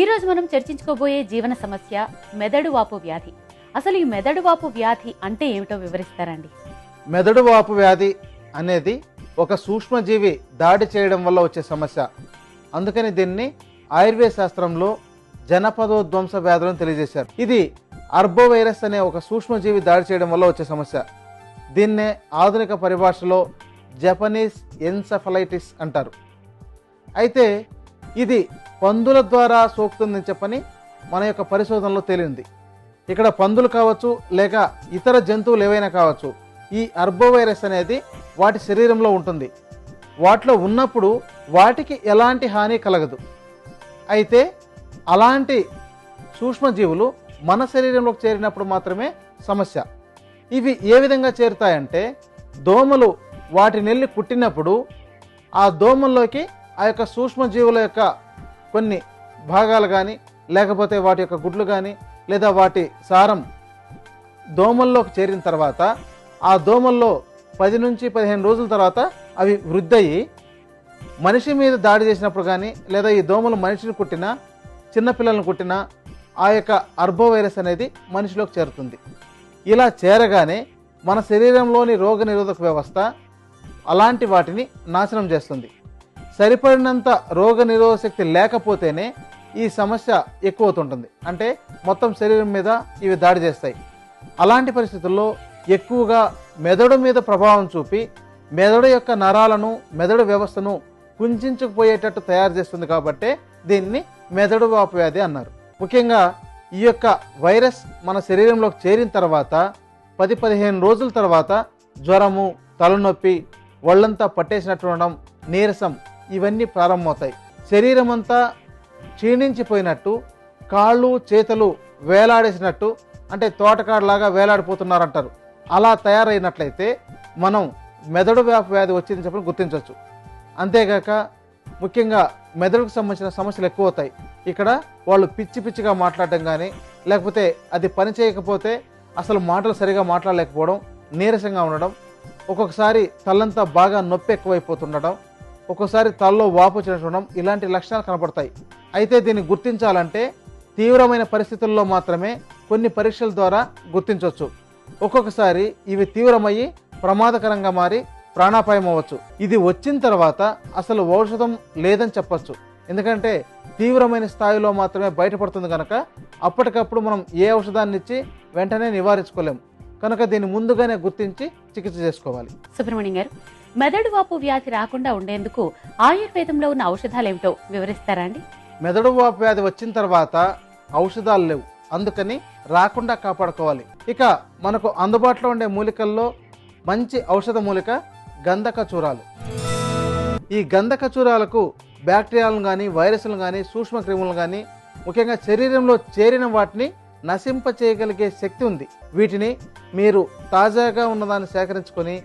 ఈరోజు మనం చర్చించుకోబోయే జీవన సమస్య మెదడు వాపు వ్యాధి. అసలు ఈ మెదడు వాపు వ్యాధి అంటే ఏమిటో వివరిస్తారండి. మెదడు వాపు వ్యాధి అనేది ఒక సూక్ష్మజీవి దాడి చేయడం వల్ల వచ్చే సమస్య. అందుకని దీన్ని ఆయుర్వేద శాస్త్రంలో జనపదోధ్వంస వ్యాధులను తెలియజేశారు. ఇది అర్బోవైరస్ అనే ఒక సూక్ష్మజీవి దాడి చేయడం వల్ల వచ్చే సమస్య. దీన్నే ఆధునిక పరిభాషలో జపనీస్ ఎన్సెఫలైటిస్ అంటారు. అయితే ఇది పందుల ద్వారా సోకుతుందని చెప్పని మన యొక్క పరిశోధనలో తేలింది. ఇక్కడ పందులు కావచ్చు లేక ఇతర జంతువులు ఏవైనా కావచ్చు ఈ అర్బోవైరస్ అనేది వాటి శరీరంలో ఉంటుంది. వాటిలో ఉన్నప్పుడు వాటికి ఎలాంటి హాని కలగదు. అయితే అలాంటి సూక్ష్మజీవులు మన శరీరంలోకి చేరినప్పుడు మాత్రమే సమస్య. ఇవి ఏ విధంగా చేరుతాయంటే దోమలు వాటి నెల్లి కుట్టినప్పుడు ఆ దోమల్లోకి ఆ యొక్క సూక్ష్మజీవుల యొక్క కొన్ని భాగాలు కానీ లేకపోతే వాటి యొక్క గుడ్లు కానీ లేదా వాటి సారం దోమల్లోకి చేరిన తర్వాత ఆ దోమల్లో పది నుంచి పదిహేను రోజుల తర్వాత అవి వృద్ధయి మనిషి మీద దాడి చేసినప్పుడు కానీ లేదా ఈ దోమలు మనిషిని కుట్టినా చిన్నపిల్లలను కుట్టినా ఆ యొక్క అర్బో వైరస్ అనేది మనిషిలోకి చేరుతుంది. ఇలా చేరగానే మన శరీరంలోని రోగ నిరోధక వ్యవస్థ అలాంటి వాటిని నాశనం చేస్తుంది. సరిపడినంత రోగ నిరోధక శక్తి లేకపోతేనే ఈ సమస్య ఎక్కువవుతుంటుంది. అంటే మొత్తం శరీరం మీద ఇవి దాడి చేస్తాయి. అలాంటి పరిస్థితుల్లో ఎక్కువగా మెదడు మీద ప్రభావం చూపి మెదడు యొక్క నరాలను మెదడు వ్యవస్థను కుంచుకుపోయేటట్టు తయారు చేస్తుంది కాబట్టే దీన్ని మెదడు వాపు వ్యాధి అన్నారు. ముఖ్యంగా ఈ యొక్క వైరస్ మన శరీరంలోకి చేరిన తర్వాత పది పదిహేను రోజుల తర్వాత జ్వరము తలనొప్పి ఒళ్ళంతా పట్టేసినట్టు ఉండడం నీరసం ఇవన్నీ ప్రారంభమవుతాయి. శరీరం అంతా క్షీణించిపోయినట్టు కాళ్ళు చేతులు వేలాడేసినట్టు అంటే తోటకాడలాగా వేలాడిపోతున్నారంటారు. అలా తయారైనట్లయితే మనం మెదడు వ్యాప వ్యాధి వచ్చిందని చెప్పని గుర్తించవచ్చు. అంతేగాక ముఖ్యంగా మెదడుకు సంబంధించిన సమస్యలు ఎక్కువ అవుతాయి ఇక్కడ వాళ్ళు పిచ్చి పిచ్చిగా మాట్లాడటం కానీ లేకపోతే అది పని చేయకపోతే అసలు మాటలు సరిగా మాట్లాడలేకపోవడం నీరసంగా ఉండడం ఒక్కొక్కసారి తలంతా బాగా నొప్పి ఎక్కువైపోతుండడం ఒక్కోసారి తలలో వాపు వచ్చినట్టు ఇలాంటి లక్షణాలు కనపడతాయి. అయితే దీన్ని గుర్తించాలంటే తీవ్రమైన పరిస్థితుల్లో మాత్రమే కొన్ని పరీక్షల ద్వారా గుర్తించవచ్చు. ఒక్కొక్కసారి ఇవి తీవ్రమయ్యి ప్రమాదకరంగా మారి ప్రాణాపాయం అవ్వచ్చు. ఇది వచ్చిన తర్వాత అసలు ఔషధం లేదని చెప్పచ్చు. ఎందుకంటే తీవ్రమైన స్థాయిలో మాత్రమే బయటపడుతుంది కనుక అప్పటికప్పుడు మనం ఏ ఔషధాన్ని ఇచ్చి వెంటనే నివారించుకోలేం. కనుక దీన్ని ముందుగానే గుర్తించి చికిత్స చేసుకోవాలి. సుబ్రహ్మణ్యం గారు మెదడు వాపు వ్యాధి రాకుండా ఉండేందుకు ఆయుర్వేదంలో ఉన్న ఔషధాలు ఏమిటో వివరిస్తారా అండి? మెదడు వాపు వ్యాధి వచ్చిన తర్వాత ఔషధాలు లేవు. అందుకని రాకుండా కాపాడుకోవాలి. ఇక మనకు అందుబాటులో ఉండే మూలికల్లో మంచి ఔషధ మూలిక గంధక చూరాలు ఈ గంధక చూరాలకు బ్యాక్టీరియాలను కానీ వైరస్లను కానీ సూక్ష్మక్రిములను కానీ ముఖ్యంగా శరీరంలో చేరిన వాటిని నశింప చేయగలిగే శక్తి ఉంది. వీటిని మీరు తాజాగా ఉన్నదాన్ని సేకరించుకొని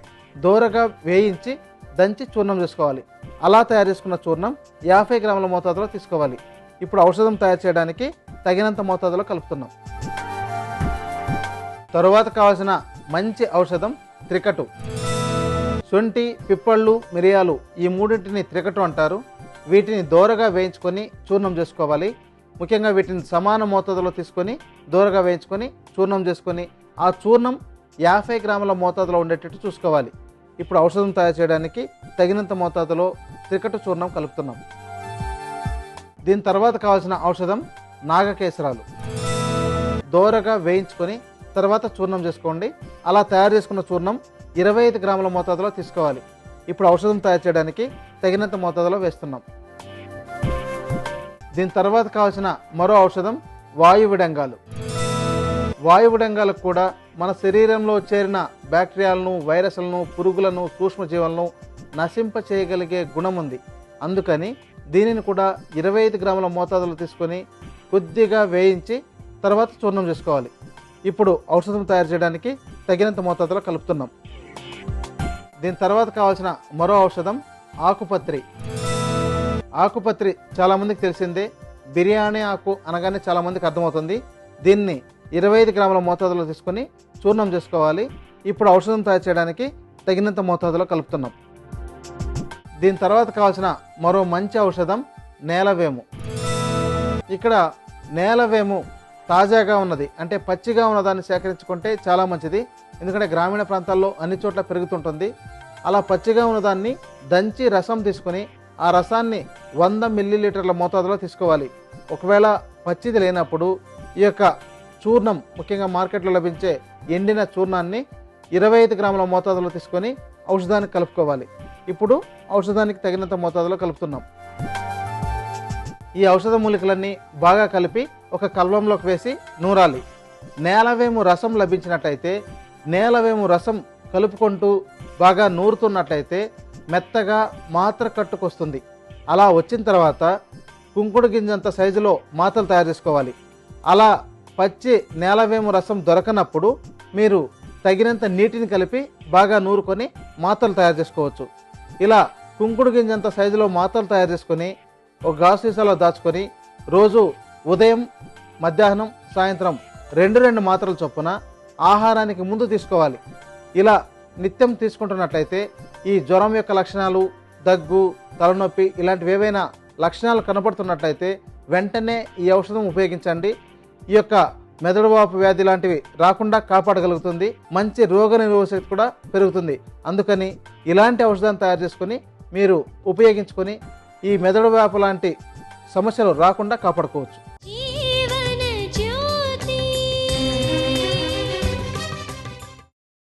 దోరగా వేయించి దంచి చూర్ణం చేసుకోవాలి. అలా తయారు చేసుకున్న చూర్ణం యాభై గ్రాముల మోతాదులో తీసుకోవాలి. ఇప్పుడు ఔషధం తయారు చేయడానికి తగినంత మోతాదులో కలుపుతున్నాం. తరువాత కావాల్సిన మంచి ఔషధం త్రికటు. శొంఠి పిప్పళ్ళు మిరియాలు ఈ మూడింటిని త్రికటు అంటారు. వీటిని దోరగా వేయించుకొని చూర్ణం చేసుకోవాలి. ముఖ్యంగా వీటిని సమాన మోతాదులో తీసుకొని దూరగా వేయించుకొని చూర్ణం చేసుకొని ఆ చూర్ణం యాభై గ్రాముల మోతాదులో ఉండేటట్టు చూసుకోవాలి. ఇప్పుడు ఔషధం తయారు చేయడానికి తగినంత మోతాదులో త్రికట చూర్ణం కలుపుతున్నాం. దీని తర్వాత కావాల్సిన ఔషధం నాగకేసరాలు. దోరగా వేయించుకొని తర్వాత చూర్ణం చేసుకోండి. అలా తయారు చేసుకున్న చూర్ణం ఇరవై ఐదు గ్రాముల మోతాదులో తీసుకోవాలి. ఇప్పుడు ఔషధం తయారు చేయడానికి తగినంత మోతాదులో వేస్తున్నాం. దీని తర్వాత కావాల్సిన మరో ఔషధం వాయువిడంగాలు. వాయువుడంగాలకు కూడా మన శరీరంలో చేరిన బ్యాక్టీరియాలను వైరస్లను పురుగులను సూక్ష్మజీవులను నశింప చేయగలిగే గుణం ఉంది అందుకని దీనిని కూడా ఇరవై ఐదు గ్రాముల మోతాదులో తీసుకొని కొద్దిగా వేయించి తర్వాత చూర్ణం చేసుకోవాలి. ఇప్పుడు ఔషధం తయారు చేయడానికి తగినంత మోతాదులో కలుపుతున్నాం. దీని తర్వాత కావాల్సిన మరో ఔషధం ఆకుపత్రి. ఆకుపత్రి చాలామందికి తెలిసిందే. బిర్యానీ ఆకు అనగానే చాలామందికి అర్థమవుతుంది. దీన్ని ఇరవై ఐదు గ్రాముల మోతాదులో తీసుకొని చూర్ణం చేసుకోవాలి. ఇప్పుడు ఔషధం తయారు చేయడానికి తగినంత మోతాదులో కలుపుతున్నాం. దీని తర్వాత కావాల్సిన మరో మంచి ఔషధం నేలవేము ఇక్కడ నేలవేము తాజాగా ఉన్నది. అంటే పచ్చిగా ఉన్నదాన్ని సేకరించుకుంటే చాలా మంచిది. ఎందుకంటే గ్రామీణ ప్రాంతాల్లో అన్ని చోట్ల పెరుగుతుంటుంది. అలా పచ్చిగా ఉన్నదాన్ని దంచి రసం తీసుకొని ఆ రసాన్ని వంద మిల్లీలీటర్ల మోతాదులో తీసుకోవాలి. ఒకవేళ పచ్చిది లేనప్పుడు ఈ యొక్క చూర్ణం ముఖ్యంగా మార్కెట్లో లభించే ఎండిన చూర్ణాన్ని ఇరవై ఐదు గ్రాముల మోతాదులో తీసుకొని ఔషధానికి కలుపుకోవాలి. ఇప్పుడు ఔషధానికి తగినంత మోతాదులో కలుపుతున్నాం. ఈ ఔషధ మూలికలన్నీ బాగా కలిపి ఒక కల్వంలోకి వేసి నూరాలి. నేలవేము రసం లభించినట్టయితే నేలవేము రసం కలుపుకుంటూ బాగా నూరుతున్నట్టయితే మెత్తగా మాత్ర కట్టుకొస్తుంది. అలా వచ్చిన తర్వాత కుంకుడు గింజంత సైజులో మాతలు తయారు చేసుకోవాలి. అలా పచ్చి నేలవేము రసం దొరకనప్పుడు మీరు తగినంత నీటిని కలిపి బాగా నూరుకొని మాతలు తయారు చేసుకోవచ్చు. ఇలా కుంకుడు గింజంత సైజులో మాతలు తయారు చేసుకొని ఒక గాజు సీసాలో దాచుకొని రోజు ఉదయం మధ్యాహ్నం సాయంత్రం రెండు రెండు మాత్రలు చొప్పున ఆహారానికి ముందు తీసుకోవాలి. ఇలా నిత్యం తీసుకుంటున్నట్లయితే ఈ జ్వరం యొక్క లక్షణాలు దగ్గు తలనొప్పి ఇలాంటివి ఏవైనా లక్షణాలు కనపడుతున్నట్లయితే వెంటనే ఈ ఔషధం ఉపయోగించండి. ఈ యొక్క మెదడు వాపు వ్యాధి లాంటివి రాకుండా కాపాడగలుగుతుంది. మంచి రోగ నిరోధక శక్తి కూడా పెరుగుతుంది. అందుకని ఇలాంటి ఔషధాన్ని తయారు చేసుకొని మీరు ఉపయోగించుకొని ఈ మెదడు వ్యాపు లాంటి సమస్యలు రాకుండా కాపాడుకోవచ్చు.